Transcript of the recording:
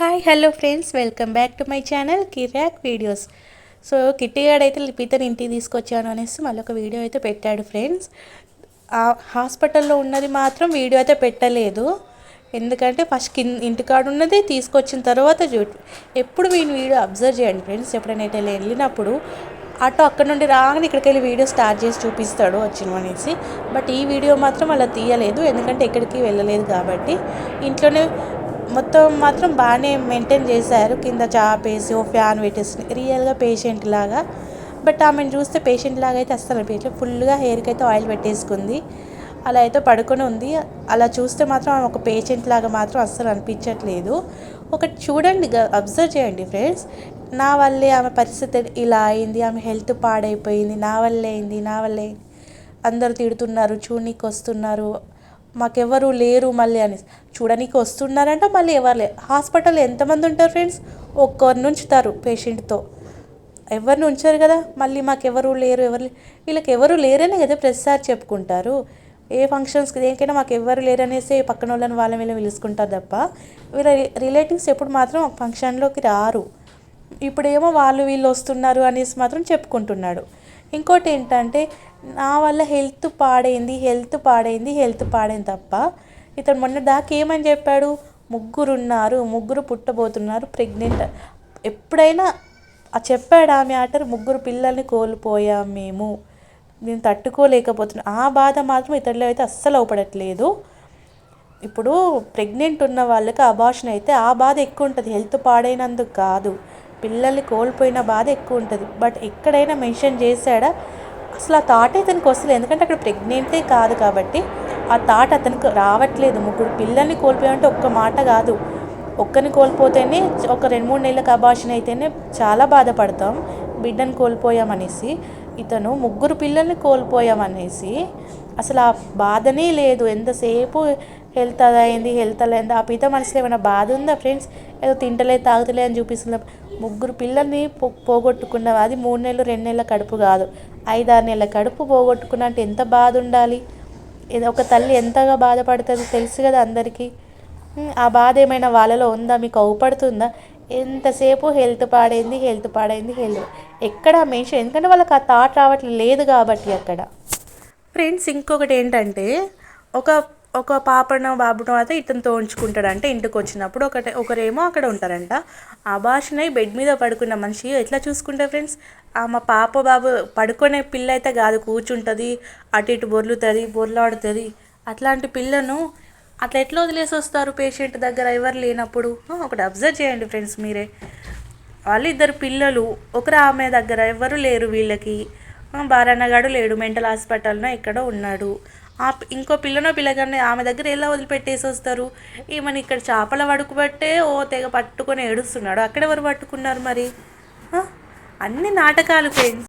Hi hello friends welcome back to my channel Kirak videos. So కిట్టిగాడైతే అయితే లిపితని ఇంటికి తీసుకొచ్చాను అనేసి మళ్ళీ ఒక వీడియో అయితే పెట్టాడు ఫ్రెండ్స్. హాస్పిటల్లో ఉన్నది మాత్రం వీడియో అయితే పెట్టలేదు. ఎందుకంటే ఫస్ట్ కింద ఇంటికాడ ఉన్నది తీసుకొచ్చిన తర్వాత చూ ఎప్పుడు మీరు వీడియో అబ్జర్వ్ చేయండి ఫ్రెండ్స్. ఎప్పుడైనా ఎటు వెళ్ళినప్పుడు ఆటో అక్కడ నుండి రాగానే ఇక్కడికి వెళ్ళి వీడియో స్టార్ట్ చేసి చూపిస్తాడు వచ్చిన అనేసి. బట్ ఈ వీడియో మాత్రం అలా తీయలేదు. ఎందుకంటే ఎక్కడికి వెళ్ళలేదు కాబట్టి. ఇంట్లోనే మొత్తం మాత్రం బాగానే మెయింటైన్ చేశారు. కింద చాప్ వేసి ఓ ఫ్యాన్ పెట్టేసి రియల్గా పేషెంట్ లాగా. బట్ ఆమెను చూస్తే పేషెంట్ లాగా అయితే అస్సలు అనిపించలేదు ఫుల్గా హెయిర్కి అయితే ఆయిల్ పెట్టేసుకుంది. అలా అయితే పడుకొని ఉంది. అలా చూస్తే మాత్రం ఆమె ఒక పేషెంట్ లాగా మాత్రం అస్సలు అనిపించట్లేదు. ఒకటి చూడండి అబ్జర్వ్ చేయండి ఫ్రెండ్స్. నా వల్లే ఆమె పరిస్థితి ఇలా అయింది. ఆమె హెల్త్ పాడైపోయింది. నా వల్లే అయింది నా వల్లే అయింది. అందరు తిడుతున్నారు చూడనీకి వస్తున్నారు మాకెవరు లేరు మళ్ళీ అని. చూడనీకి వస్తున్నారంట మళ్ళీ ఎవరు లేరు హాస్పిటల్ ఎంతమంది ఉంటారు ఫ్రెండ్స్? ఒక్కరిని ఉంచుతారు పేషెంట్తో. ఎవరిని ఉంచారు కదా? మళ్ళీ మాకెవరు లేరు ఎవరు వీళ్ళకి ఎవరు లేరనే కదా ప్రతిసారి చెప్పుకుంటారు. ఏ ఫంక్షన్స్కి దేనికైనా మాకు ఎవరు లేరనేసి పక్కన వాళ్ళని వాళ్ళని వీళ్ళని పిలుచుకుంటారు తప్ప వీళ్ళ రిలేటివ్స్ ఎప్పుడు మాత్రం ఫంక్షన్లోకి రారు. ఇప్పుడేమో వాళ్ళు వీళ్ళు వస్తున్నారు అనేసి మాత్రం చెప్పుకుంటున్నాడు. ఇంకోటి ఏంటంటే నా వల్ల హెల్త్ పాడైంది హెల్త్ పాడైంది హెల్త్ పాడైంది తప్ప ఇతను మొన్న దాకా ఏమని చెప్పాడు? ముగ్గురు ఉన్నారు ముగ్గురు పుట్టబోతున్నారు ప్రెగ్నెంట్. ఎప్పుడైనా ఆ చెప్పాడు ఆమె మ్యాటర్ ముగ్గురు పిల్లల్ని కోల్పోయాం మేము. నేను తట్టుకోలేకపోతున్నా. ఆ బాధ మాత్రం ఇతరులు అయితే అస్సలు అవపడట్లేదు. ఇప్పుడు ప్రెగ్నెంట్ ఉన్న వాళ్ళకి అబార్షన్ అయితే ఆ బాధ ఎక్కువ ఉంటుంది. హెల్త్ పాడైనందుకు కాదు. పిల్లల్ని కోల్పోయిన బాధ ఎక్కువ ఉంటుంది. బట్ ఎక్కడైనా మెన్షన్ చేశాడా? అసలు ఆ థాట్ అతనికి వస్తలేదు. ఎందుకంటే అక్కడ ప్రెగ్నెంటే కాదు కాబట్టి ఆ థాట్ అతనికి రావట్లేదు. ముగ్గురు పిల్లల్ని కోల్పోయామంటే ఒక్క మాట కాదు. ఒక్కరిని కోల్పోతేనే ఒక రెండు మూడు నెలలకు అభాషణ అయితేనే చాలా బాధపడతాం. బిడ్డను కోల్పోయామనేసి ఇతను ముగ్గురు పిల్లల్ని కోల్పోయామనేసి అసలు ఆ బాధనే లేదు. ఎంతసేపు హెల్త్ అదైంది అయింది హెల్త్ అయింది ఆ పిత మనసులో ఏమైనా బాధ ఉందా ఫ్రెండ్స్? ఏదో తింటలే తాగుతలే అని చూపిస్తున్నా ముగ్గురు పిల్లల్ని పో పోగొట్టుకున్న అది మూడు నెలలు రెండు నెలల కడుపు కాదు. ఐదారు నెలల కడుపు పోగొట్టుకున్న అంటే ఎంత బాధ ఉండాలి? ఒక తల్లి ఎంతగా బాధపడుతుంది తెలుసు కదా అందరికీ. ఆ బాధ ఏమైనా వాళ్ళలో ఉందా? మీకు అవుపడుతుందా? ఎంతసేపు హెల్త్ పాడైంది హెల్త్ పాడైంది హెల్త్ ఎక్కడ మెన్షన్ ఎందుకంటే వాళ్ళకి ఆ థాట్ రావట్లేదు కాబట్టి అక్కడ. ఫ్రెండ్స్ ఇంకొకటి ఏంటంటే ఒక ఒక పాపను బాబును అయితే ఇతనితో ఉంచుకుంటాడంటే ఇంటికి వచ్చినప్పుడు ఒకటే ఒకరేమో అక్కడ ఉంటారంట. ఆ భాషనై బెడ్ మీద పడుకున్న మనిషి ఎట్లా చూసుకుంటారు ఫ్రెండ్స్? ఆ మా పాప బాబు పడుకునే పిల్ల అయితే కాదు కూర్చుంటుంది అటు ఇటు బొర్లుతుంది బొర్లాడుతుంది. అట్లాంటి పిల్లను అట్లా ఎట్లా వదిలేసి వస్తారు పేషెంట్ దగ్గర? ఎవరు లేనప్పుడు? ఒకటి అబ్జర్వ్ చేయండి ఫ్రెండ్స్ మీరే. వాళ్ళు ఇద్దరు పిల్లలు ఒకరు ఆమె దగ్గర ఎవరు లేరు వీళ్ళకి. బారన్నగాడు లేడు మెంటల్ హాస్పిటల్లో ఎక్కడో ఉన్నాడు. ఆ ఇంకో పిల్లనో పిల్లగానే ఆమె దగ్గర ఎలా వదిలిపెట్టేసి వస్తారు? ఈమెను ఇక్కడ చేపల పడుకుబట్టే ఓ తెగ పట్టుకొని ఏడుస్తున్నాడు. అక్కడ ఎవరు పట్టుకున్నారు మరి? అన్ని నాటకాలు ఫ్రెండ్స్